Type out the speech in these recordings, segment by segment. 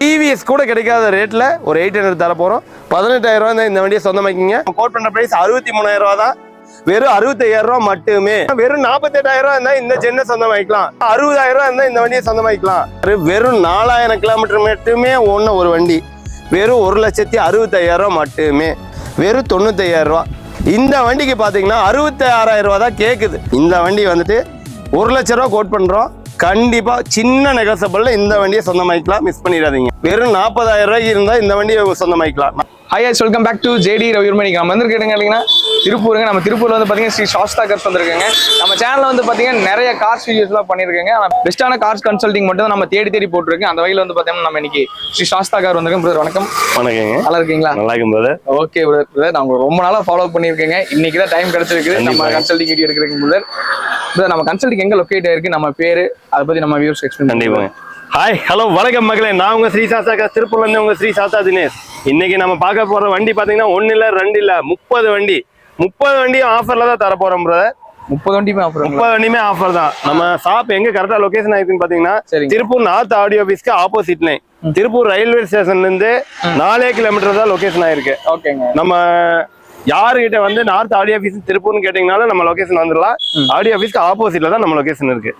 TVS கூட கிடைக்காத ரேட்டில் ஒரு எயிட் ஹண்ட்ரட் தர போறோம். பதினெட்டாயிரம் ரூபாய் இந்த வண்டியை சொந்தமாக்கிங்க கோட் பண்ணுற ப்ரைஸ் அறுபத்தி மூணாயிரம் ரூபா தான். வெறும் அறுபத்தையாயிரம் ரூபா மட்டுமே. வெறும் நாற்பத்தெட்டாயிரம் ரூபா இருந்தால் இந்த சென்னை சொந்தமாக்கலாம் அறுபதாயிரம் ரூபாய் இருந்தால் இந்த வண்டியை சொந்தமாக்கலாம் வெறும் நாலாயிரம் கிலோமீட்டர் மட்டுமே ஒன்று ஒரு வண்டி. வெறும் ஒரு லட்சத்தி அறுபத்தையாயிரம் மட்டுமே. வெறும் தொண்ணூத்தையாயிரம் ரூபா இந்த வண்டிக்கு பார்த்தீங்கன்னா அறுபத்தி ஆறாயிரம் ரூபா தான் கேட்குது இந்த வண்டி வந்துட்டு ஒரு லட்ச ரூபா கோட் பண்ணுறோம் கண்டிப்பாக சின்ன நெகசபிளில் இந்த வண்டியை சொந்தமாக்கலாம் மிஸ் பண்ணிடாதீங்க. வெறும் நாற்பதாயிரம் ரூபாய்க்கு இருந்தால் இந்த வண்டியை சொந்தமாக்கலாம் hi guys welcome back to JD Ravirmani நம்ம வந்திருக்கேங்க இல்லைங்கன்னா திருப்பூருங்க. நம்ம திருப்பூர்ல வந்து பார்த்தீங்கன்னா ஸ்ரீ சாஸ்தா கார்ஸ் வந்திருக்கேங்க. நம்ம சேனல்ல வந்து பார்த்தீங்கன்னா நிறைய கார்ஸ் வீடியோஸ்லாம் பண்ணியிருக்கேங்க ஆனால் பெஸ்ட்டான கார்ஸ் கன்சல்டிங் மட்டும் நம்ம தேடி தேடி போட்டிருக்கேன் அந்த வகையில் வந்து பார்த்தீங்கன்னா நம்ம இன்னைக்கு ஸ்ரீ சாஸ்தா கார் வந்திருக்கோம். பிரதர் வணக்கம். வணக்கங்க. நல்லா இருக்கீங்களா? நல்லா இருக்கும் போது ஓகே பிரதர் பிரதர் நான் உங்களை ரொம்ப நாளா ஃபாலோ பண்ணியிருக்கேங்க. இன்னைக்கு தான் டைம் கிடைச்சிருக்கு. நம்ம. கன்சல்டிங் வீடியோ எடுக்கிறீங்க பிரதர் பிரதர் நம்ம கன்சல்டிங் எங்க லொக்கேட் ஆயிருக்கு? நம்ம பேரு அதை பத்தி நம்ம வியூஸ் எக்ஸ்பிளைன் கண்டிப்பாங்க. ஹாய் ஹலோ வணக்கம் மக்களே. நான் உங்க ஸ்ரீ சாஸ்தா திருப்பூர்ல இருந்து உங்க ஸ்ரீ சாஸ்தா தினேஷ். இன்னைக்கு நம்ம பார்க்க போற வண்டி பாத்தீங்கன்னா ஒன்னு இல்ல ரெண்டு இல்ல முப்பது வண்டி. முப்பது வண்டியும் ஆஃபர்ல தான் தர போறோம் பிரதர் முப்பது வண்டியுமே ஆஃபர் முப்பது வண்டியுமே ஆஃபர் தான். நம்ம ஷாப் எங்க கரெக்டா லொகேஷன் ஆயிருக்குன்னு பாத்தீங்கன்னா. திருப்பூர் நார்த் ஆடியோ ஆபீஸ்க்கு ஆப்போசிட் லைன் திருப்பூர் ரயில்வே ஸ்டேஷன்ல இருந்து நாலே கிலோமீட்டர் தான் லொகேஷன் ஆயிருக்கு. நம்ம யாருகிட்ட வந்து நார்த் ஆடியோ ஆபீஸ் திருப்பூர்னு கேட்டீங்கனாலும் நம்ம லொகேஷன் வந்துடலாம். ஆடியோ ஆபீஸ்க்கு ஆப்போசிட்ல தான் நம்ம லொகேஷன் இருக்கு.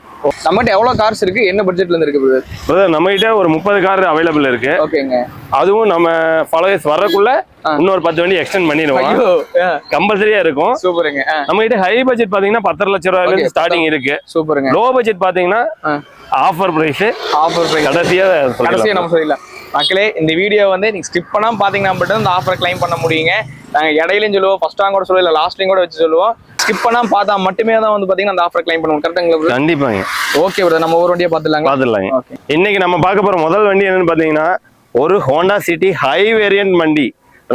நம்மகிட்ட எவ்வளவு கார்ஸ் இருக்கு? என்ன பட்ஜெட்ல இருந்து இருக்கு பிரதர் நம்ம கிட்ட ஒரு முப்பது கார் அவைலபிள் இருக்கு. ஓகேங்க. அதுவும் நம்ம ஃபாலோவர்ஸ் வர்றதுக்குள்ள இன்னொரு பத்து வண்டி எக்ஸ்டெண்ட் பண்ணிடுவோம். கம்பல்சரியா இருக்கும். சூப்பருங்க நம்ம கிட்ட ஹை பட்ஜெட் பாத்தீங்கன்னா பத்தரை லட்சம் இருந்து ஸ்டார்டிங் இருக்கு. சூப்பருங்க. லோ பட்ஜெட் பாத்தீங்கன்னா ஆஃபர் பிரைஸ் ஆஃபர் பிரைஸ் கடைசியா கடைசியா. நம்ம சொல்லிடலாம். மக்களே இந்த வீடியோ வந்து நீங்க ஸ்கிப் பண்ணாம பாத்தீங்கன்னா மட்டும் இந்த ஆஃபர் கிளைம் பண்ண முடியுங்க. நாங்க இடையிலையும் சொல்லுவோம் ஃபர்ஸ்ட் டாங் கூட சொல்லுவோம் இல்ல லாஸ்ட்லையும் கூட வச்சு சொல்லுவோம். ஸ்கிப் பண்ணாம பார்த்தா மட்டுமே தான் வந்து பாத்தீங்கன்னா அந்த ஆஃபர் கிளைம் பண்ணுவோம் கரெக்டாங்களா கண்டிப்பாங்க. ஓகே பிரதர் நம்ம ஒரு வண்டியை பார்த்துலாங்க பாத்துடலாங்க ஓகே இன்னைக்கு நம்ம பார்க்க போற முதல் வண்டி என்னன்னு பாத்தீங்கன்னா ஒரு ஹோண்டா சிட்டி ஹை வேரியன்ட் வண்டி.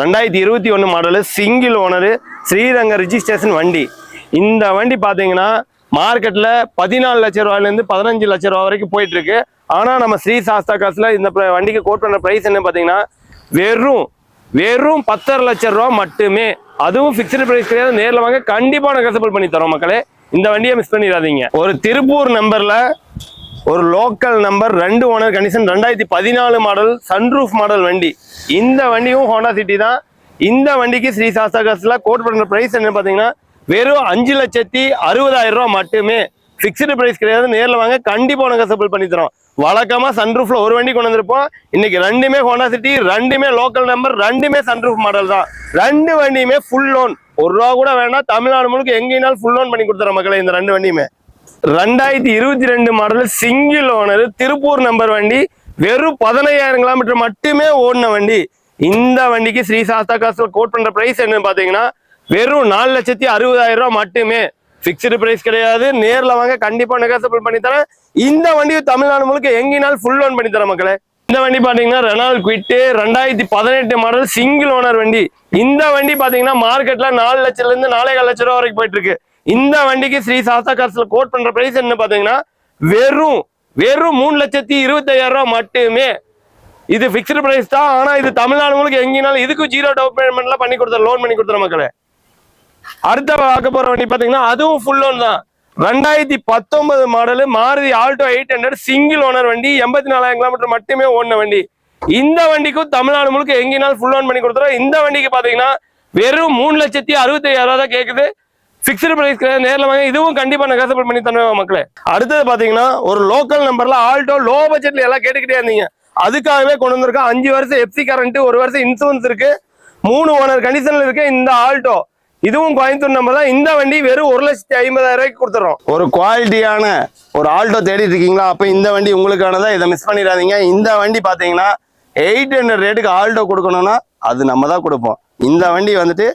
ரெண்டாயிரத்தி இருபத்தி ஒன்று மாடலு சிங்கிள் ஓனரு ஸ்ரீரங்க ரிஜிஸ்ட்ரேஷன் வண்டி. இந்த வண்டி பாத்தீங்கன்னா மார்க்கெட்டில் பதினாலு லட்சம் ரூபாயிலேருந்து பதினஞ்சு லட்ச ரூபா வரைக்கும் போயிட்டு இருக்கு ஆனால் நம்ம ஸ்ரீ சாஸ்தா காசில் இந்த வண்டிக்கு கோட் பண்ண ப்ரைஸ் என்ன பார்த்தீங்கன்னா வெறும் வெறும் பத்தரை லட்சம் ரூபா மட்டுமே. அதுவும் ஃபிக்ஸ்டு ப்ரைஸ் கிடையாது நேரில் வாங்க கண்டிப்பாக நான் நெகசபிள் பண்ணி தரோம் மக்களே. இந்த வண்டியை மிஸ் பண்ணிடாதீங்க. ஒரு திருப்பூர் நம்பரில் ஒரு லோக்கல் நம்பர் ரெண்டு ஓனர் கண்டிஷன் ரெண்டாயிரத்தி பதினாலு மாடல் சன்ரூஃப் மாடல் வண்டி. இந்த வண்டியும் ஹோண்டா சிட்டி தான். இந்த வண்டிக்கு ஸ்ரீ சாஸ்தா காசில் கோட் பண்ணுற ப்ரைஸ் என்ன பார்த்தீங்கன்னா வெறும் அஞ்சு லட்சத்தி அறுபதாயிரம் ரூபாய் மட்டுமே. ஃபிக்ஸ்டு பிரைஸ் கிடையாது நேரில் வாங்க கண்டிப்பா நெகசபிள் பண்ணி தரோம். வழக்கமாக சன்ரூஃபில் ஒரு வண்டி கொண்டு வந்திருப்போம். இன்னைக்கு ரெண்டுமே ஹோண்டா சிட்டி ரெண்டுமே லோக்கல் நம்பர் ரெண்டுமே சன்ரூஃப் மாடல் தான். ரெண்டு வண்டியுமே ஃபுல் லோன் ஒரு ரூபா கூட வேணாம் தமிழ்நாடு முழுக்க எங்கேனாலும் ஃபுல் லோன் பண்ணி கொடுத்துற மக்களை இந்த ரெண்டு வண்டியுமே. ரெண்டாயிரத்தி இருபத்தி ரெண்டு model single owner Tiruppur number வண்டி வெறும் பதினையாயிரம் கிலோமீட்டர் மட்டுமே ஓடின வண்டி. இந்த வண்டிக்கு ஸ்ரீ சாஸ்தா கோட் பண்ணுற ப்ரைஸ் என்னன்னு பார்த்தீங்கன்னா வெறும் நாலு லட்சத்தி அறுபதாயிரம் ரூபாய் மட்டுமே. பிக்சடு பிரைஸ் கிடையாது. நேரில் வாங்க கண்டிப்பா நெகோசியபிள் பண்ணி தரேன். இந்த வண்டியை தமிழ்நாடு முழுக்க எங்கினாலும் ஃபுல் லோன் பண்ணி தரேன் மக்களே. இந்த வண்டி பாத்தீங்கன்னா ரெனால்ட் குவிட்டு ரெண்டாயிரத்தி பதினெட்டு மாடல் சிங்கிள் ஓனர் வண்டி. இந்த வண்டி பாத்தீங்கன்னா மார்க்கெட்ல நாலு லட்சத்துல இருந்து நாலே கால் ரூபா வரைக்கும் போயிட்டு இருக்கு இந்த வண்டிக்கு ஸ்ரீ சாஸ்தா காசுல கோட் பண்ற பிரைஸ் என்ன பாத்தீங்கன்னா வெறும் வெறும் மூணு லட்சத்தி இருபத்தையாயிரம் ரூபா மட்டுமே. இது பிக்ஸ்டு பிரைஸ் தான். ஆனா இது தமிழ்நாடு முழுக்க எங்கேனாலும் இதுக்கும் ஜீரோ டவுன் பேமெண்ட்லாம் பண்ணி கொடுத்துற லோன் பண்ணி கொடுத்துற மக்களே. அடுத்த பார்க்க போற வண்டி பாத்தீங்கன்னா அதுவும் ஃபுல் லோன் தான். ரெண்டாயிரத்தி பத்தொன்பது model Maruti Alto eight hundred single owner வண்டி எண்பத்தி நாலாயிரம் கிலோமீட்டர் மட்டுமே ஓடின வண்டி. இந்த வண்டிக்கும் தமிழ்நாடு முழுக்க எங்கேனாலும் ஃபுல் ஓன் பண்ணி கொடுத்துரும். இந்த வண்டிக்கு பாத்தீங்கன்னா வெறும் மூணு லட்சத்தி அறுபத்தி ஐயாயிரம் தான் கேக்குது. பிக்சடு பிரைஸ் கிடையாது. நேரில் வாங்க. இதுவும் கண்டிப்பாக நெகசபிள் பண்ணி தருவேன் மக்களே. அடுத்தது பாத்தீங்கன்னா ஒரு லோக்கல் நம்பர்ல ஆல்டோ லோ பட்ஜெட்ல எல்லாம் கேட்டுக்கிட்டே இருந்தீங்க. அதுக்காகவே கொண்டு வந்திருக்கோம் அஞ்சு வருஷம் எஃப்சி கரண்ட் ஒரு வருஷம் இன்சூரன்ஸ் இருக்கு. மூணு ஓனர் கண்டிஷனில் இருக்கு இந்த ஆல்டோ இதுவும் கோயம்புத்தூர் நம்பர் தான். இந்த வண்டி வெறும் ஒரு லட்சத்தி ஐம்பதாயிரம் ரூபாய்க்கு கொடுத்துறோம். ஒரு குவாலிட்டியான ஒரு ஆல்டோ தேடிட்டு இருக்கீங்களா? அப்ப இந்த வண்டி உங்களுக்கானதா? இதை மிஸ் பண்ணிடாதீங்க. இந்த வண்டி பாத்தீங்கன்னா எயிட் ஹண்ட்ரட் ரேட்டுக்கு ஆல்டோ கொடுக்கணும்னா அது நம்ம தான் கொடுப்போம். இந்த வண்டி வந்துட்டு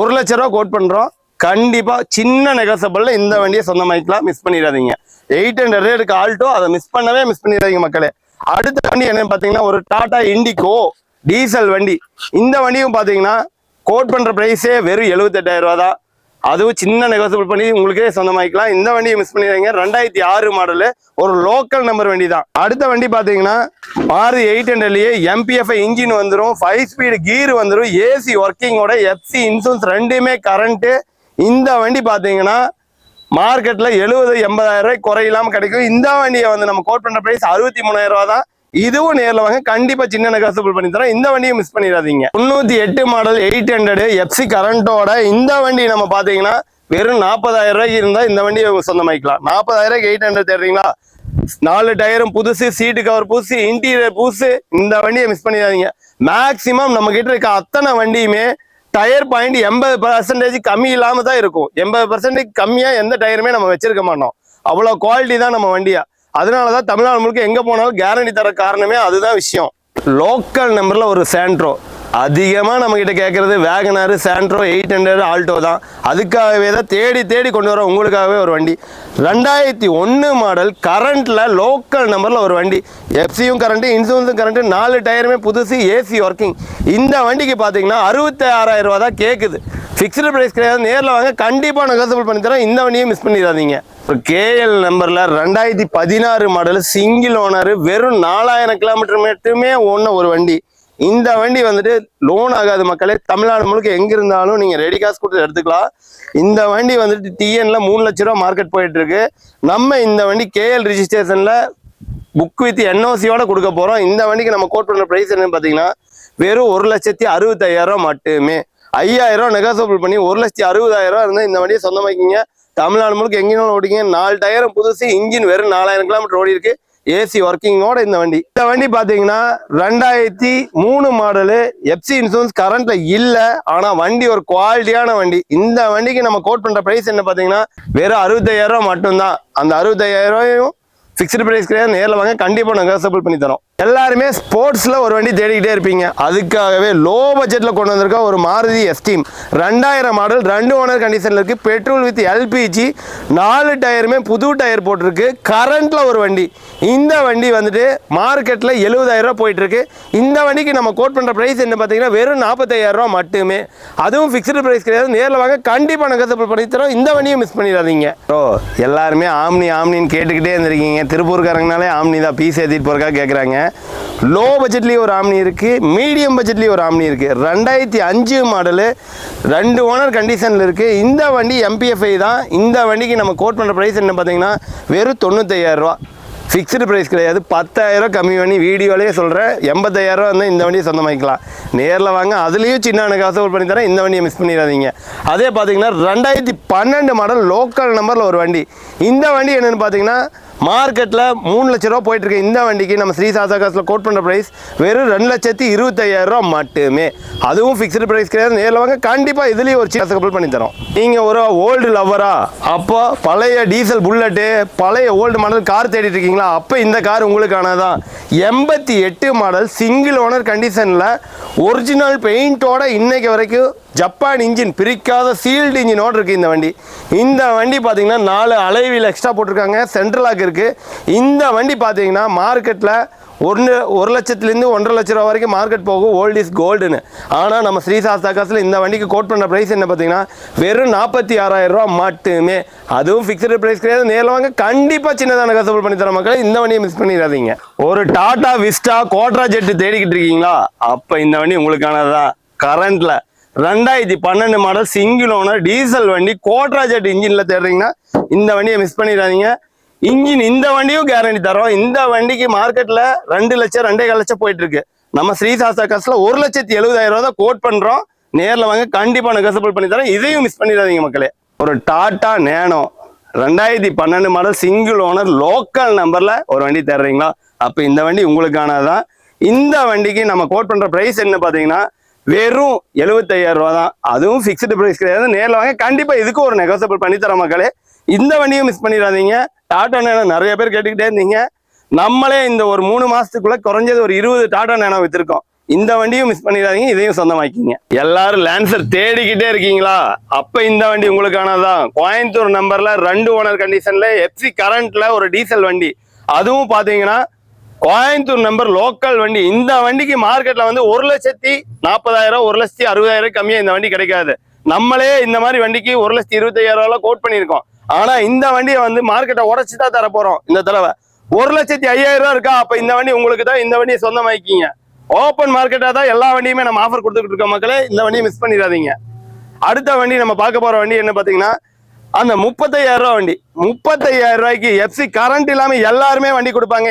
ஒரு லட்ச ரூபா கோட் பண்றோம். கண்டிப்பா சின்ன நெகசபிள்ல இந்த வண்டியை சொந்தமாக்கலாம் மிஸ் பண்ணிடாதீங்க. எயிட் ஹண்ட்ரட் ரேட்டுக்கு ஆல்டோ அதை மிஸ் பண்ணவே மிஸ் பண்ணிடாதீங்க மக்களே. அடுத்த வண்டி என்னன்னு பாத்தீங்கன்னா ஒரு டாடா இண்டிகோ டீசல் வண்டி. இந்த வண்டியும் பாத்தீங்கன்னா கோட் பண்ணுற ப்ரைஸே வெறும் எழுபத்தெட்டாயிரம் ரூபா தான். அதுவும் சின்ன நெகோசியபிள் பண்ணி உங்களுக்கே சொந்தமாக்கலாம் இந்த வண்டியை மிஸ் பண்ணிடுறீங்க ரெண்டாயிரத்தி ஆறு மாடலு ஒரு லோக்கல் நம்பர் வண்டி தான். அடுத்த வண்டி பார்த்தீங்கன்னா மாறு எயிட் ஹண்ட்ரட்லேயே எம்பிஎஃப்ஐ இன்ஜின் வந்துடும் ஃபைவ் ஸ்பீடு கீர் வந்துடும் ஏசி ஒர்க்கிங்கோட எஃப்சி இன்சூரன்ஸ் ரெண்டுமே கரண்ட்டு இந்த வண்டி பார்த்தீங்கன்னா மார்க்கெட்டில் எழுபது எண்பதாயிரம் ரூபாய் குறையில்லாமல் கிடைக்கும். இந்த வண்டியை வந்து நம்ம கோட் பண்ணுற ப்ரைஸ் அறுபத்தி மூணாயிரம் ரூபா தான். இதுவும் நேரில் வாங்க. கண்டிப்பா சின்ன நெகோசியபிள் பண்ணி தரோம் இந்த வண்டியை மிஸ் பண்ணிடாதீங்க. தொண்ணூத்தி எட்டு மாடல் எயிட் ஹண்ட்ரட் எஃப்சி கரண்டோட இந்த வண்டி நம்ம பாத்தீங்கன்னா வெறும் நாற்பதாயிரம் ரூபாய்க்கு இருந்தா இந்த வண்டியை சொந்தமாக்கலாம் நாற்பதாயிரம் ரூபாய்க்கு எயிட் ஹண்ட்ரட் தேடுறீங்களா? நாலு டயரும் புதுசு சீட்டு கவர் புதுசு இன்டீரியர் புதுசு இந்த வண்டியை மிஸ் பண்ணிடாதீங்க. மேக்சிமம் நம்ம கிட்ட இருக்க அத்தனை வண்டியுமே டயர் பாயிண்ட் எண்பது பர்சன்டேஜ் கம்மி இல்லாம தான் இருக்கும். எண்பது பர்சன்டேஜ் கம்மியா எந்த டயருமே நம்ம வச்சிருக்க மாட்டோம். அவ்வளோ குவாலிட்டி தான் நம்ம வண்டியா. அதனாலதான் தமிழ்நாடு முழுக்க எங்க போனாலும் கேரண்டி தர காரணமே அதுதான் விஷயம். லோக்கல் நம்பர்ல ஒரு சேண்ட்ரோ அதிகமாக நம்மக்கிட்ட கேட்குறது WagonR Santro eight hundred Alto தான். அதுக்காகவே தான் தேடி தேடி கொண்டு வரோம் உங்களுக்காகவே ஒரு வண்டி. ரெண்டாயிரத்தி ஒன்று மாடல் கரண்ட்டில் லோக்கல் நம்பரில் ஒரு வண்டி. எஃப்சியும் கரண்ட்டு இன்சூரன்ஸும் கரண்ட்டு நாலு டயருமே புதுசு ஏசி ஒர்க்கிங் இந்த வண்டிக்கு பார்த்தீங்கன்னா அறுபத்தி ஆறாயிரம் ரூபா தான் கேட்குது ஃபிக்ஸ்டு ப்ரைஸ் கிடையாது நேரில் வாங்க கண்டிப்பாக நெகோசியபிள் பண்ணி தரோம் இந்த வண்டியை மிஸ் பண்ணிடாதீங்க. கேஎல் நம்பரில் ரெண்டாயிரத்தி பதினாறு மாடல் சிங்கிள் ஓனர் வெறும் நாலாயிரம் கிலோமீட்டர் மட்டுமே ஓடின ஒரு வண்டி. இந்த வண்டி வந்துட்டு லோன் ஆகாத மக்களே தமிழ்நாடு முழுக்க எங்க இருந்தாலும் நீங்க ரெடி காசு கொடுத்து எடுத்துக்கலாம். இந்த வண்டி வந்துட்டு டிஎன்ல மூணு லட்ச ரூபா மார்க்கெட் போயிட்டு இருக்கு நம்ம இந்த வண்டி கேஎல் ரிஜிஸ்ட்ரேஷன்ல புக் வித் என்ஓசியோட கொடுக்க போறோம். இந்த வண்டிக்கு நம்ம கோட் பண்ற பிரைஸ் என்னன்னு பாத்தீங்கன்னா வெறும் ஒரு லட்சத்தி அறுபத்தாயிரம் மட்டுமே. ஐயாயிரம் ரூபாய் நெகோசியபிள் பண்ணி ஒரு லட்சத்தி அறுபதாயிரம் ரூபா இருந்தால் இந்த வண்டியை சொந்தமாக்கிங்க. தமிழ்நாடு முழுக்க எங்கேனாலும் ஓடிங்க. நாலு டயரும் புதுசு இன்ஜின் வெறும் நாலாயிரம் கிலோமீட்டர் ஓடி இருக்கு ஏசி ஒர்க்கிங்கோட இந்த வண்டி. இந்த வண்டி பாத்தீங்கன்னா ரெண்டாயிரத்தி மூணு மாடலு எஃப்சி இன்சூரன்ஸ் கரண்ட்ல இல்ல ஆனா வண்டி ஒரு குவாலிட்டியான வண்டி. இந்த வண்டிக்கு நம்ம கோட் பண்ற பிரைஸ் என்ன பாத்தீங்கன்னா வெறும் அறுபத்தாயிரம் ரூபாய் மட்டும்தான். அந்த அறுபத்தாயிரம் ரூபாயும் ஃபிக்ஸ்டு ப்ரைஸ் கிடையாது நேரில் வாங்க கண்டிப்பாக நெகோசியபிள் பண்ணி தரோம். எல்லாருமே ஸ்போர்ட்ஸில் ஒரு வண்டி தேடிக்கிட்டே இருப்பீங்க. அதுக்காகவே லோ பட்ஜெட்டில் கொண்டு வந்திருக்க ஒரு மாருதி எஸ்டீம் ரெண்டாயிரம் மாடல் ரெண்டு ஓனர் கண்டிஷனில் இருக்குது பெட்ரோல் வித் எல்பிஜி நாலு டயருமே புது டயர் போட்டிருக்கு. கரண்ட்டில் ஒரு வண்டி. இந்த வண்டி வந்துட்டு மார்க்கெட்டில் எழுபதாயிரரூவா போயிட்டுருக்கு. இந்த வண்டிக்கு நம்ம கோட் பண்ணுற ப்ரைஸ் என்ன பார்த்தீங்கன்னா வெறும் நாற்பத்தையாயிரரூவா மட்டுமே. அதுவும் ஃபிக்ஸ்டு ப்ரைஸ் கிடையாது. நேரில் வாங்க கண்டிப்பாக நெகோசியபிள் பண்ணி தரோம். இந்த வண்டியை மிஸ் பண்ணிடாதீங்க. ஓ எல்லாருமே ஆம்னி ஆம்னின்னு கேட்டுக்கிட்டே இருந்திருக்கீங்க. திருப்பூர்காரங்கனாலே ஆம்னி தான் பீஸ் ஏற்றிட்டு போறக்கா கேட்குறாங்க லோ பட்ஜெட்லேயும் ஒரு ஆம்னி இருக்குது மீடியம் பட்ஜெட்லேயும் ஒரு ஆம்னி இருக்குது ரெண்டாயிரத்தி அஞ்சு மாடலு ரெண்டு ஓனர் கண்டிஷனில் இருக்குது இந்த வண்டி எம்பிஎஃப்ஐ தான். இந்த வண்டிக்கு நம்ம கோட் பண்ணுற ப்ரைஸ் என்ன பார்த்தீங்கன்னா வெறும் தொண்ணூத்தையாயிரரூவா ஃபிக்ஸ்டு ப்ரைஸ் கிடையாது. பத்தாயிரம் கம்மி பண்ணி வீடியோலேயே சொல்கிறேன் எண்பத்தாயிரரூவா இருந்தால் இந்த வண்டியை சொந்தமாக்கலாம் நேரில் வாங்க அதுலேயும் சின்ன காசு பண்ணி தரேன். இந்த வண்டியை மிஸ் பண்ணிடாதீங்க. அதே பார்த்தீங்கன்னா ரெண்டாயிரத்தி பன்னெண்டு மாடல் லோக்கல் நம்பரில் ஒரு வண்டி. இந்த வண்டி என்னென்னு பார்த்தீங்கன்னா மார்க்கெட்டில் மூணு லட்ச ரூபா போயிட்டுருக்கு. இந்த வண்டிக்கு நம்ம ஸ்ரீ சாசா காசில் கோட் பண்ணுற ப்ரைஸ் வெறும் ரெண்டு லட்சத்தி இருபத்தையாயிரரூவா மட்டுமே. அதுவும் ஃபிக்ஸ்டு ப்ரைஸ் கிடையாது. நேரில் வாங்க. கண்டிப்பாக இதுலேயும் ஒரு சின்ன கப்பல் பண்ணி தரோம். நீங்கள் ஒரு ஓல்டு லவ்வரா அப்போ பழைய டீசல் புல்லட்டு பழைய ஓல்டு மாடல் கார் தேடிட்டு இருக்கீங்களா? அப்போ இந்த கார் உங்களுக்கானதான் எண்பத்தி எட்டு மாடல் சிங்கிள் ஓனர் கண்டிஷனில் ஒரிஜினல் பெயிண்டோட இன்னைக்கு வரைக்கும் ஜப்பான் இன்ஜின் பிரிக்காத சீல்டு இன்ஜினோடு இருக்குது இந்த வண்டி. இந்த வண்டி பார்த்தீங்கன்னா நாலு அலைவில் எக்ஸ்ட்ரா போட்டிருக்காங்க. சென்ட்ரலாக இருக்குது இந்த வண்டி பார்த்தீங்கன்னா மார்க்கெட்டில் ஒன்று ஒரு லட்சத்துலேருந்து ஒன்றரை லட்ச ரூபா வரைக்கும் மார்க்கெட் போகும். ஓல்ட் இஸ் கோல்டுன்னு ஆனால் நம்ம ஸ்ரீ காசில் இந்த வண்டிக்கு கோட் பண்ண ப்ரைஸ் என்ன பார்த்தீங்கன்னா வெறும் நாற்பத்தி ஆறாயிரம் ரூபா மட்டுமே. அதுவும் ஃபிக்ஸ்டு ப்ரைஸ் கிடையாது. நேரில் வாங்க. கண்டிப்பாக சின்னதான கசப்பல் பண்ணி தர மக்கள். இந்த வண்டியை மிஸ் பண்ணிடாதீங்க. ஒரு டாடா விஸ்டா கோட்ரா ஜெட்டு தேடிக்கிட்டு இருக்கீங்களா? அப்போ இந்த வண்டி உங்களுக்கானதான் கரண்ட்டில் ரெண்டாயிரத்தி பன்னெண்டு மாடல் சிங்கிள் ஓனர் டீசல் வண்டி கோட்ரா ஜெட் தேடுறீங்கன்னா இந்த வண்டியை மிஸ் பண்ணிடாதீங்க. இன்ஜின் இந்த வண்டியும் கேரண்டி தரோம். இந்த வண்டிக்கு மார்க்கெட்டில் ரெண்டு லட்சம் ரெண்டே கால் லட்சம் போயிட்டு இருக்கு நம்ம ஸ்ரீசாஸ்தா காசில் ஒரு லட்சத்தி எழுபதாயிரம் ரூபா தான் கோட் பண்ணுறோம் நேரில் வாங்க கண்டிப்பா நெகசபிள் பண்ணி தரோம் இதையும் மிஸ் பண்ணிடாதீங்க மக்களே. ஒரு டாட்டா நேனோ ரெண்டாயிரத்தி பன்னெண்டு மாடல் சிங்கிள் ஓனர் லோக்கல் நம்பரில் ஒரு வண்டி தர்றீங்களா அப்போ இந்த வண்டி உங்களுக்கானதான் இந்த வண்டிக்கு நம்ம கோட் பண்ணுற ப்ரைஸ் என்ன பார்த்தீங்கன்னா வெறும் எழுபத்தையாயிரம் ரூபா தான். அதுவும் ஃபிக்ஸ்டு ப்ரைஸ் கிடையாது. நேரில் வாங்க. கண்டிப்பாக இதுக்கும் ஒரு நெகோசியபிள் பண்ணித்தர மக்களே. இந்த வண்டியும் மிஸ் பண்ணிடாதீங்க. டாடா நேனோ நிறைய பேர் கேட்டுக்கிட்டே இருந்தீங்க. நம்மளே இந்த ஒரு மூணு மாதத்துக்குள்ளே குறைஞ்சது ஒரு இருபது டாடா நேனோ வித்திருக்கோம். இந்த வண்டியும் மிஸ் பண்ணிடாதீங்க. இதையும் சொந்தமாக்கிங்க எல்லாரும் லேன்சர் தேடிக்கிட்டே இருக்கீங்களா? அப்ப இந்த வண்டி உங்களுக்கானதான் கோயம்புத்தூர் நம்பர்ல ரெண்டு ஓனர் கண்டிஷன்ல எஃப்சி கரண்ட்ல ஒரு டீசல் வண்டி. அதுவும் பாத்தீங்கன்னா கோயம்புத்தூர் நம்பர் லோக்கல் வண்டி. இந்த வண்டிக்கு மார்க்கெட்ல வந்து ஒரு லட்சத்தி நாற்பதாயிரம் ஒரு லட்சத்தி அறுபதாயிரம் கம்மியா இந்த வண்டி கிடைக்காது. நம்மளே இந்த மாதிரி வண்டிக்கு ஒரு லட்சத்தி இருபத்தையாயிரம் ரூபாய் கோட் பண்ணியிருக்கோம். ஆனா இந்த வண்டியை வந்து மார்க்கெட்டை உடச்சி தான் தர போறோம் இந்த தடவை. ஒரு லட்சத்தி ஐயாயிரம் ரூபாய் இருக்கா? அப்ப இந்த வண்டி உங்களுக்கு தான் இந்த வண்டியை சொந்தமாக்கிங்க. ஓப்பன் மார்க்கெட்டா தான் எல்லா வண்டியுமே நம்ம ஆஃபர் கொடுத்துட்டு இருக்கோம் மக்களே. இந்த வண்டியை மிஸ் பண்ணிடாதீங்க. அடுத்த வண்டி நம்ம பார்க்க போற வண்டி என்ன பாத்தீங்கன்னா அந்த முப்பத்தையாயிரம் ரூபா வண்டி. முப்பத்தையாயிரம் ரூபாய்க்கு எஃப்சி கரண்ட் இல்லாம எல்லாருமே வண்டி கொடுப்பாங்க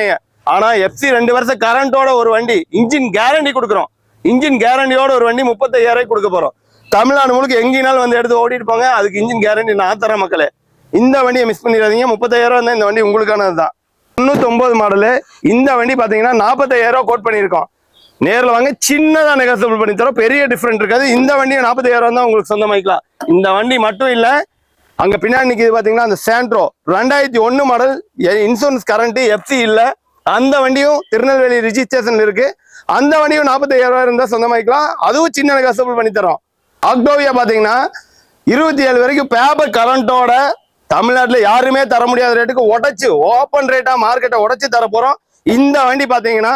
ஆனா எஃப்சி ரெண்டு வருஷம் கரண்டோட ஒரு வண்டி இன்ஜின் கேரண்டி கொடுக்குறோம். இன்ஜின் கேரண்டியோட ஒரு வண்டி முப்பத்தையாயிரம் கொடுக்க போறோம். தமிழ்நாடு முழுக்க எங்கேனாலும் வந்து எடுத்து ஓடிட்டு போங்க. அதுக்கு இன்ஜின் கேரண்டி நான் தரேன் மக்களே. இந்த வண்டியை மிஸ் பண்ணிடாதீங்க. முப்பத்தாயிரம் தான் இந்த வண்டி உங்களுக்கானது தான். தொண்ணூத்தி ஒன்பது மாடலு இந்த வண்டி பாத்தீங்கன்னா நாற்பத்தாயிரம் கோட் பண்ணியிருக்கோம். நேரில் வாங்க சின்னதாக நெகசபிள் பண்ணி தரோம். பெரிய டிஃப்ரெண்ட் இருக்காது. இந்த வண்டியும் நாற்பத்தாயிரம் தான் உங்களுக்கு சொந்தமாக்கலாம் இந்த வண்டி மட்டும் இல்லை அங்கே பின்னாடி நிற்கிது பார்த்தீங்கன்னா அந்த சாண்ட்ரோ ரெண்டாயிரத்தி ஒன்று மாடல் இன்சூரன்ஸ் கரண்ட்டு எஃப்சி இல்லை. அந்த வண்டியும் திருநெல்வேலி ரிஜிஸ்ட்ரேஷன்ல இருக்கு. அந்த வண்டியும் நாற்பத்தாயிரம் ரூபாய் சொந்தமாக்கலாம் அதுவும் சின்ன நெகசபிள் பண்ணி தரோம். ஆக்டோவியா பார்த்தீங்கன்னா இருபத்தி ஏழு வரைக்கும் பேப்பர் கரண்டோட தமிழ்நாட்டில் யாருமே தர முடியாத ரேட்டுக்கு உடச்சி ஓப்பன் ரேட்டாக மார்க்கெட்டை உடச்சி தர போகிறோம் இந்த வண்டி பார்த்தீங்கன்னா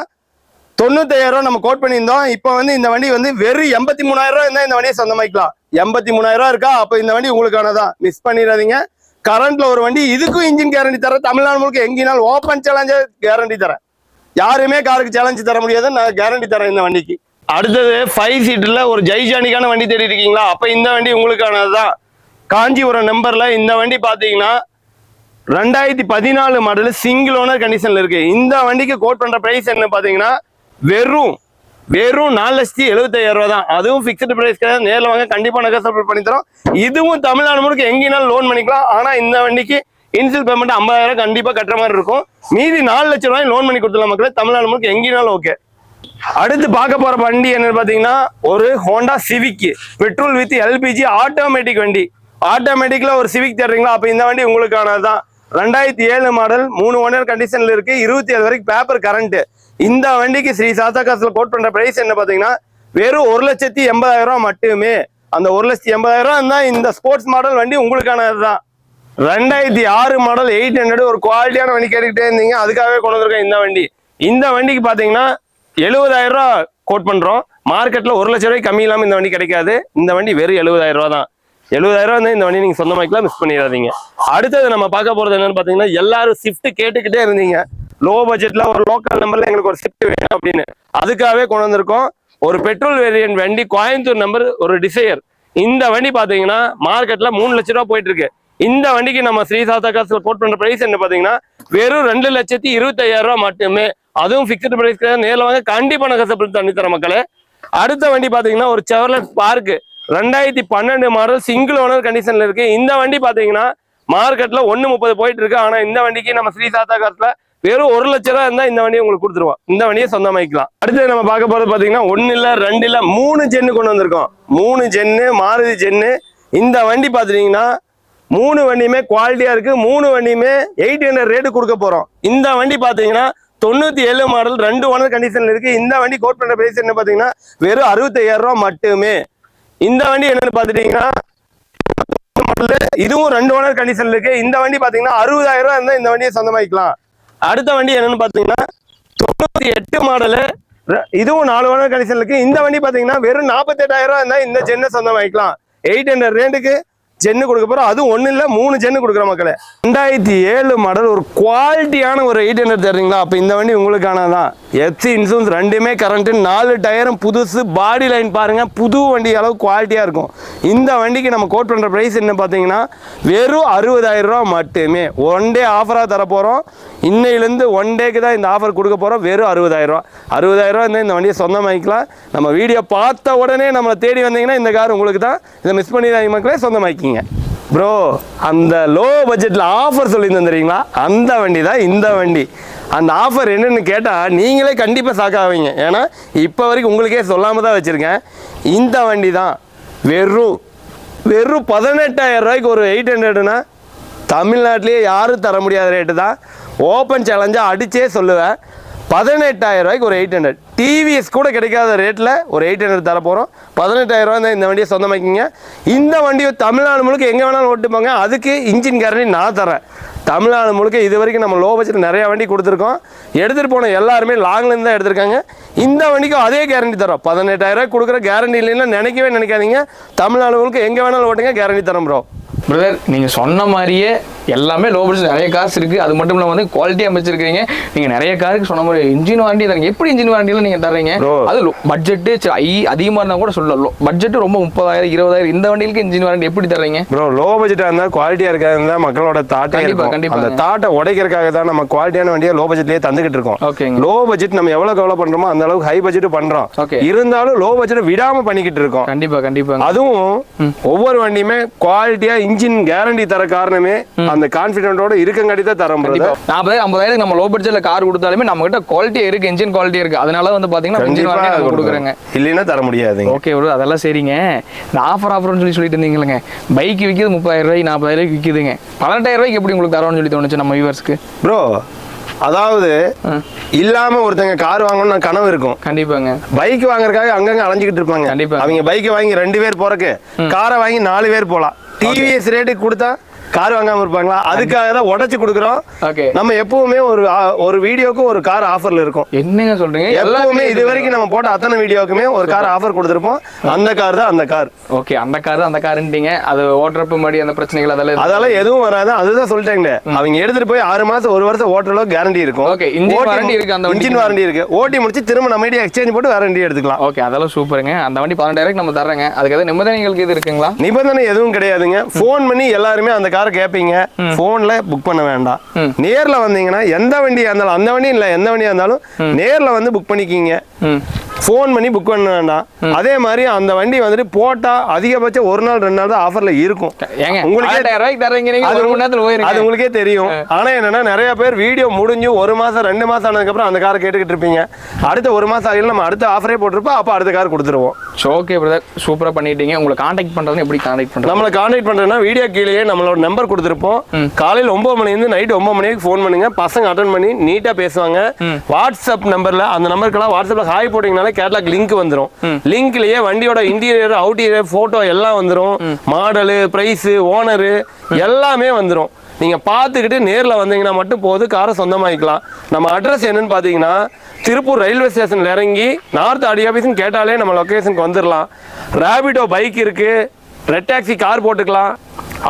தொண்ணூத்தாயிரம் நம்ம கோட் பண்ணியிருந்தோம். இப்போ வந்து இந்த வண்டி வந்து வெறும் எண்பத்தி மூணாயிரம் இருந்தால் இந்த வண்டியை சொந்தமாக்கலாம் எண்பத்தி மூணாயிரம் இருக்கா? அப்போ இந்த வண்டி உங்களுக்கானதான் மிஸ் பண்ணிடாதீங்க. கரண்ட்ல ஒரு வண்டி இதுக்கும் இன்ஜின் கேரண்டி தரேன் தமிழ்நாடு முழுக்க எங்கேனாலும் ஓப்பன் சேலஞ்சர் கேரண்டி தரேன் யாருமே காருக்கு சேலஞ்சு தர முடியாது நான் கேரண்டி தரேன் இந்த வண்டிக்கு. அடுத்தது ஃபைவ் சீட்டர்ல ஒரு ஜெய்ஜானிக்கான வண்டி தேடி இருக்கீங்களா? அப்ப இந்த வண்டி உங்களுக்கானதுதான். காஞ்சிபுரம் நம்பர்ல இந்த வண்டி பாத்தீங்கன்னா ரெண்டாயிரத்தி பதினாலு மாடல் சிங்கிள் ஓனர் கண்டிஷன்ல இருக்கு. இந்த வண்டிக்கு கோட் பண்ற பிரைஸ் என்ன பாத்தீங்கன்னா வெறும் வெறும் நாலு லட்சத்தி எழுபத்தாயிரம் ரூபா தான். அதுவும் பிக்சடு பிரைஸ் கிடையாது நேரில் வாங்க கண்டிப்பாக நகை சப்ளை பண்ணி தரோம். இதுவும் தமிழ்நாடு முழுக்க எங்கேனாலும் லோன் பண்ணிக்கலாம். ஆனால் இந்த வண்டிக்கு இன்சியல் பேமெண்ட் ஐம்பதாயிரம் கண்டிப்பாக கட்டுற மாதிரி இருக்கும். மீதி நாலு லட்சம் ரூபாய் லோன் பண்ணி கொடுத்துடலாம் மக்களே. தமிழ்நாடு முழுக்க எங்கேனாலும் ஓகே அடுத்து பார்க்க போற வண்டி என்னன்னு பாத்தீங்கன்னா ஒரு Honda Civic petrol with LPG automatic வண்டி. ஆட்டோமேட்டிக்ல ஒரு சிவிக் தேடுறீங்களா அப்ப இந்த வண்டி உங்களுக்கானதுதான். ரெண்டாயிரத்தி ஏழு மாடல் மூணு ஓனர் கண்டிஷன்ல இருக்கு. இருபத்தி ஏழு வரைக்கும் பேப்பர் கரண்ட் இந்த வண்டிக்கு ஸ்ரீ சாத்தா காசில் கோட் பண்ற பிரைஸ் என்ன பாத்தீங்கன்னா வெறும் ஒரு லட்சத்தி எண்பதாயிரம் ரூபாய் மட்டுமே. அந்த ஒரு லட்சத்தி எண்பதாயிரம் ரூபாய் தான் இந்த ஸ்போர்ட்ஸ் மாடல் வண்டி உங்களுக்கானதுதான் ரெண்டாயிரத்தி ஆறு மாடல் எயிட் ஹண்ட்ரட் ஒரு குவாலிட்டியான வண்டி கேட்டுக்கிட்டே இருந்தீங்க. அதுக்காகவே கொண்டு வந்திருக்கேன் இந்த வண்டி. இந்த வண்டிக்கு பாத்தீங்கன்னா எழுபதாயிரம் ரூபா கோட் பண்றோம். மார்க்கெட்ல ஒரு லட்சம் ரூபாய் கம்மி இல்லாம இந்த வண்டி கிடைக்காது. இந்த வண்டி வெறும் எழுபதாயிரம் ரூபா தான். எழுபதாயிரம் ரூபா வந்து இந்த வண்டி நீங்க சொந்தமாக்கலாம் மிஸ் பண்ணிடாதீங்க. அடுத்தது நம்ம பார்க்க போறது என்னன்னு பாத்தீங்கன்னா எல்லாரும் ஷிஃப்ட் கேட்டுக்கிட்டே இருந்தீங்க. லோ பட்ஜெட்ல ஒரு லோக்கல் நம்பர்ல எங்களுக்கு ஒரு ஷிஃப்ட் வேணும் அப்படின்னு. அதுக்காகவே கொண்டு வந்திருக்கோம். ஒரு பெட்ரோல் வேரியன்ட் வண்டி கோயம்புத்தூர் நம்பர் ஒரு டிசையர் இந்த வண்டி பாத்தீங்கன்னா மார்க்கெட்ல மூணு லட்ச ரூபா போயிட்டு இருக்கு இந்த வண்டிக்கு நம்ம ஸ்ரீ சாத்தா காசுல போட் பண்ற பிரைஸ் என்ன பாத்தீங்கன்னா வெறும் ரெண்டு லட்சத்தி இருபத்தையாயிரம் ரூபாய் மட்டுமே. அதுவும் பிக்சட் பிரைஸ் நேரில் வாங்க கண்டிப்பா நான் கஷ்டப்பட்டு தண்ணி தர மக்களே. அடுத்த வண்டி பாத்தீங்கன்னா ஒரு செவர்லஸ் பார்க் ரெண்டாயிரத்தி பன்னெண்டு மாடல் சிங்கிள் ஓனர் கண்டிஷன்ல இருக்கு. இந்த வண்டி பாத்தீங்கன்னா மார்க்கெட்ல ஒன்னு முப்பது போயிட்டு இருக்கு ஆனா இந்த வண்டிக்கு நம்ம ஸ்ரீ சாத்தா காசுல வெறும் ஒரு லட்ச ரூபா இருந்தா இந்த வண்டியை உங்களுக்கு கொடுத்துருவோம். இந்த வண்டியை சொந்தமாக்கலாம் அடுத்து நம்ம பார்க்க போறது பாத்தீங்கன்னா ஒன்னு இல்ல ரெண்டு இல்ல மூணு ஜென்னு கொண்டு வந்திருக்கோம். மூணு ஜென்னு மாருதி ஜென்னு இந்த வண்டி பாத்துட்டீங்கன்னா மூணு வண்டியுமே குவாலிட்டியா இருக்கு. மூணு வண்டியுமே எயிட் ஹண்ட்ரட் ரேட்டு கொடுக்க போறோம். இந்த வண்டி பாத்தீங்கன்னா தொண்ணூத்தி ஏழு மாடல் ரெண்டு ஓனர் கண்டிஷன்ல இருக்கு. இந்த வண்டி கோட் பண்ற பிரைஸ் என்ன பாத்தீங்கன்னா வெறும் அறுபத்தையாயிரம் ரூபாய் மட்டுமே. இந்த வண்டி என்னன்னு பாத்துட்டீங்கன்னா இதுவும் ரெண்டு ஓனர் கண்டிஷன்ல இருக்கு. இந்த வண்டி பாத்தீங்கன்னா அறுபதாயிரம் ரூபா இருந்தா இந்த வண்டியை சொந்தமாக்கலாம் அடுத்த வண்டி என்னன்னு பார்த்தீங்கன்னா தொண்ணூத்தி எட்டு மாடலு இதுவும் நாலு ஓனர் கண்டிஷன்ல இருக்கு. இந்த வண்டி பாத்தீங்கன்னா வெறும் நாற்பத்தெட்டாயிரம் ரூபாய் இருந்தா இந்த ஜென்னை வாங்கிக்கலாம். எயிட் ஹண்ட்ரட் ரேட்டுக்கு ஜென்னு கொடுக்க போறோம். அதுவும் ஒண்ணு இல்ல மூணு ஜென்னு கொடுக்குற மக்களே. ரெண்டாயிரத்தி ஏழு மாடல் ஒரு குவாலிட்டியான ஒரு எயிட் ஹண்ட்ரட் தர்றீங்களா? அப்ப இந்த வண்டி உங்களுக்கானதான் எஃப்சி இன்சூரன்ஸ் ரெண்டுமே கரண்ட் நாலு டயரும் புதுசு பாடி லைன் பாருங்க. புது வண்டி அளவு குவாலிட்டியா இருக்கும். இந்த வண்டிக்கு நம்ம கோட் பண்ற பிரைஸ் என்ன பாத்தீங்கன்னா வெறும் அறுபதாயிரம் ரூபாய் மட்டுமே. ஒன் டே ஆஃபரா தர போறோம் இன்னையிலேருந்து ஒன் டேக்கு தான் இந்த ஆஃபர் கொடுக்க போகிறோம் வெறும் அறுபதாயிரரூவா அறுபதாயிரரூவா அறுபதாயிரம் ரூபா இருந்தால் இந்த வண்டியை சொந்தமாக்கிக்கலாம் நம்ம வீடியோ பார்த்த உடனே நம்மளை தேடி வந்தீங்கன்னா இந்த கார் உங்களுக்கு தான் இதை மிஸ் பண்ணி மக்களே சொந்தமாக்கிங்க ப்ரோ அந்த லோ பட்ஜெட்டில் ஆஃபர் சொல்லி தந்துறீங்களா அந்த வண்டி தான் இந்த வண்டி. அந்த ஆஃபர் என்னென்னு கேட்டால் நீங்களே கண்டிப்பாக சாக்காவீங்க ஏன்னா இப்போ வரைக்கும் உங்களுக்கே சொல்லாமல் தான் வச்சுருக்கேன். இந்த வண்டி தான் வெறும் வெறும் பதினெட்டாயிரம் ரூபாய்க்கு ஒரு எயிட் ஹண்ட்ரடுனா தமிழ்நாட்டிலேயே யாரும் தர முடியாத ரேட்டு தான். ஓப்பன் சேலஞ்சாக அடித்தே சொல்லுவேன். பதினெட்டாயிரம் ரூபாய்க்கு ஒரு எயிட் ஹண்ட்ரட் டிவிஎஸ் கூட கிடைக்காத ரேட்டில் ஒரு எயிட் ஹண்ட்ரட் தர போகிறோம் பதினெட்டாயிரம் ரூபா தான் இந்த வண்டியை சொந்தமாக்கிங்க இந்த வண்டியை தமிழ்நாடு முழுக்க எங்கே வேணாலும் ஓட்டுப்பாங்க அதுக்கு இன்ஜின் கேரண்டி நான் தரேன் தமிழ்நாடு முழுக்க இது வரைக்கும் நம்ம லோ பட்ஜெட் நிறையா வண்டி கொடுத்துருக்கோம். எடுத்துகிட்டு போன எல்லாருமே லாங்லேருந்து தான் எடுத்திருக்காங்க. இந்த வண்டிக்கும் அதே கேரண்டி தரோம் பதினெட்டாயிரரூவா கொடுக்குற கேரண்டி இல்லைன்னா நினைக்கவே நினைக்காதீங்க. தமிழ்நாடு முழுக்க எங்கே வேணாலும் ஓட்டுங்க கேரண்டி தரோம் ப்ரோ பிரதர் நீங்கள் சொன்ன மாதிரியே எல்லாமே லோ பட்ஜெட் நிறைய கார்ஸ் இருக்கு. அது மட்டும் இல்லாம வந்து குவாலிட்டி அமைச்சிருக்கீங்க. நீங்க நிறைய காருக்கு சொன்ன மாதிரி இன்ஜின் வாரண்டி தரீங்க. எப்படி இன்ஜின் வாரண்டியில நீங்க தர்றீங்க? Bro. அது பட்ஜெட் அதிகமா இருந்தா கூட சொல்லலாம். பட்ஜெட் ரொம்ப முப்பதாயிரம் இருபதாயிரம் இந்த வண்டிகளுக்கு இன்ஜின் வாரண்டி எப்படி தர்றீங்க? ப்ரோ லோ பட்ஜெட்டா இருந்தா குவாலிட்டியா இருக்காது மக்களோட தாட்டே கண்டிப்பா, இருக்கும். கண்டிப்பாங்க. அந்த தாட்டை உடைக்கிறதுக்காக தான் நம்ம குவாலிட்டியான வண்டியை லோ பட்ஜெட்லயே தந்துகிட்டு இருக்கோம். ஓகேங்க. லோ பட்ஜெட் நம்ம எவ்வளவு எவ்வளவு பண்றோமோ அந்த அளவுக்கு ஹை பட்ஜெட் பண்றோம். Okay. இருந்தாலும் லோ பட்ஜெட் விடாம பண்ணிக்கிட்டு இருக்கோம். கண்டிப்பா கண்டிப்பாங்க. அதுவும் ஒவ்வொரு வண்டியுமே குவாலிட்டியா இன்ஜின் கேரண்டி தர காரணமே அந்த கான்பிடென்ட்டோட இருக்கங்காட்டி தான் தரோம் கண்டிப்பா. brother. நாற்பதாயிரம் ஐம்பதாயிரம் நம்ம லோ பட்ஜெட்ல கார் கொடுத்தாலுமே நம்ம கிட்ட குவாலிட்டி இருக்கு இன்ஜின் குவாலிட்டி இருக்கு. அதனால வந்து பாத்தீங்கன்னா இன்ஜின் கொடுக்குறேங்க. இல்லைன்னா தர முடியாதுங்க. ஓகே ப்ரோ அதெல்லாம் சரிங்க. இந்த ஆஃபர் ஆஃபர்னு சொல்லி சொல்லிட்டு இருந்தீங்களேங்க பைக் விற்கிது முப்பதாயிரம் ரூபாய் நாற்பதாயிரம் ரூபாய்க்கு விற்கிதுங்க பன்னெண்டாயிரம் ரூபாய்க்கு எப்படி உங்களுக்கு தரோம்னு சொல்லி தோணுச்சு நம்ம வியூவர்ஸ்க்கு ப்ரோ அதாவது இல்லாம ஒருத்தங்க கார் வாங்கணும்னு கனவு இருக்கும். கண்டிப்பாங்க. பைக் வாங்குறதுக்காக அங்கங்க அலைஞ்சிக்கிட்டு இருப்பாங்க. கண்டிப்பா. அவங்க பைக்கை வாங்கி ரெண்டு பேர் போறக்கு காரை வாங்கி நாலு பேர் போலாம். டிவிஎஸ் ரேட்டுக்கு கொடுத்தா கார் வாங்காம இருப்பாங்களா? அதுக்காக தான் உடைச்சு கொடுக்குறோம். ஓகே நம்ம எப்பவுமே ஒரு ஒரு வீடியோக்கு ஒரு கார் ஆஃபர்ல இருக்கும். என்னங்க சொல்றீங்க? எப்பவுமே இது வரைக்கும் நம்ம போட்ட அத்தனை வீடியோக்குமே ஒரு கார் ஆஃபர் கொடுத்துருப்போம். அந்த கார் தான் அந்த கார் ஓகே அந்த கார் அந்த காருன்ட்டீங்க அது ஓட்டுறப்ப மாதிரி அந்த பிரச்சனைகள் அதெல்லாம் அதெல்லாம் எதுவும் வராது. அதுதான் சொல்லிட்டாங்க. அவங்க எடுத்துட்டு போய் ஆறு மாசம் ஒரு வருஷம் ஓட்டுற அளவுக்கு கேரண்டி இருக்கும். Okay, engine warranty இருக்கு அந்த. இன்ஜின் வாரண்டி இருக்கு. ஓட்டி முடிச்சு திரும்ப நம்ம எக்ஸ்சேஞ்ச் போட்டு வேற வண்டி எடுத்துக்கலாம். ஓகே அதெல்லாம் சூப்பருங்க அந்த வண்டி பன்னெண்டாயிரம் நம்ம தர்றேங்க. அதுக்கு நிபந்தனைகளுக்கு இது இருக்குங்களா? நிபந்தனை எதுவும் கிடையாதுங்க. ஃபோன் பண்ணி எல்லாருமே அந்த காரை கேட்பீங்க ஃபோன்ல புக் பண்ண வேண்டாம். நேர்ல வந்தீங்கன்னா எந்த வண்டியா இருந்தாலும் அந்த வண்டி இல்ல எந்த வண்டியா இருந்தாலும் நேர்ல வந்து புக் பண்ணிக்கிங்க. ஃபோன் பண்ணி புக் பண்ண வேண்டாம் அதே மாதிரி அந்த வண்டி வந்துட்டு போட்டா அதிகபட்சம் ஒரு நாள் ரெண்டு நாள் தான் ஆஃபர்ல இருக்கும். உங்களுக்கே அது உங்களுக்கே தெரியும். ஆனா என்னன்னா நிறைய பேர் வீடியோ முடிஞ்சு ஒரு மாசம் ரெண்டு மாசம் ஆனதுக்கு அப்புறம் அந்த காரை கேட்டுக்கிட்டு இருப்பீங்க. அடுத்த ஒரு மாசம் ஆகல நம்ம அடுத்த ஆஃபரே போட்டிருப்போம் அப்ப அடுத்த கார் கொடுத்துருவோம். ஓகே பிரதர் சூப்பரா பண்ணிட்டீங்க. உங்களை காண்டாக்ட் பண்றதுன்னு எப்படி காண்டாக்ட் பண்றது? நம்மளை கான்டாக்ட் பண்றேன்னா வீடியோ கீழேயே நம்மளோட நம்பர் கொடுத்துருப்போம். காலையில் ஒன்பது மணிலேருந்து நைட் ஒன்பது மணி வரைக்கும் ஃபோன் பண்ணுங்க. பசங்க அட்டன் பண்ணி நீட்டா பேசுவாங்க. வாட்ஸ்அப் நம்பர்ல அந்த நம்பருக்கெல்லாம் வாட்ஸ்அப்ல ஹாய் போட்டீங்கனாலே கேட்லாக் லிங்க் வந்துரும். லிங்க்லயே வண்டியோட இன்டீரியர் அவுட்டீரியர் போட்டோ எல்லாம் வந்துரும். மாடலு பிரைஸ் ஓனரு எல்லாமே வந்துரும். நீங்க பார்த்துக்கிட்டு நேர்ல வந்தீங்கன்னா மட்டும் போது காரை சொந்தமாக்கிக்கலாம். நம்ம அட்ரஸ் என்னன்னு பார்த்தீங்கன்னா திருப்பூர் ரயில்வே ஸ்டேஷன்ல இறங்கி நார்த் அடி ஆஃபீஸ்னு கேட்டாலே நம்ம லொக்கேஷனுக்கு வந்துடலாம் ரேபிடோ பைக் இருக்கு. ரெட் டாக்ஸி கார் போட்டுக்கலாம்.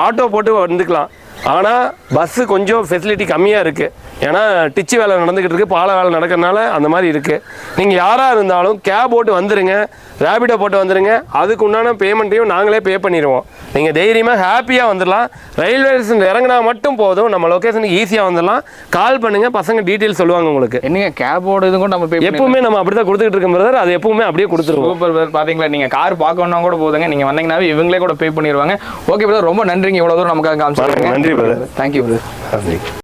ஆட்டோ போட்டு வந்துக்கலாம். ஆனால் பஸ்ஸு கொஞ்சம் ஃபெசிலிட்டி கம்மியாக இருக்குது ஏன்னா டிச்சு வேலை நடந்துக்கிட்டு இருக்கு பால வேலை நடக்கிறனால அந்த மாதிரி இருக்குது நீங்கள் யாராக இருந்தாலும் கேப் போட்டு வந்துருங்க ரேபிடோ போட்டு வந்துருங்க அதுக்கு உண்டான பேமெண்ட்டையும் நாங்களே பே பண்ணிடுவோம் நீங்கள் தைரியமாக ஹாப்பியாக வந்துடலாம் ரயில்வே ஸ்டேஷன் இறங்கினா மட்டும் போதும் நம்ம லொக்கேஷனுக்கு ஈஸியாக வந்துடலாம் கால் பண்ணுங்கள் பசங்க டீட்டெயில் சொல்லுவாங்க உங்களுக்கு. என்னங்க கேபோட இது கூட நம்ம பே எப்பவுமே நம்ம அப்படி தான் கொடுத்துக்கிட்டு இருக்கோம் brother. அது எப்பவுமே அப்படியே கொடுத்துருவோம். சூப்பர் பிரதர் பாத்தீங்களா நீங்க கார் பார்க்கணும்னா கூட போதுங்க. நீங்க வந்தீங்கன்னாவே இவங்களே கூட பே பண்ணிடுவாங்க ஓகே பிரதர் ரொம்ப நன்றிங்க. இவ்வளவு தூரம் நமக்காக காமிச்சிருக்கீங்க நன்றி brother. தேங்க்யூ பிரதர் நன்றி.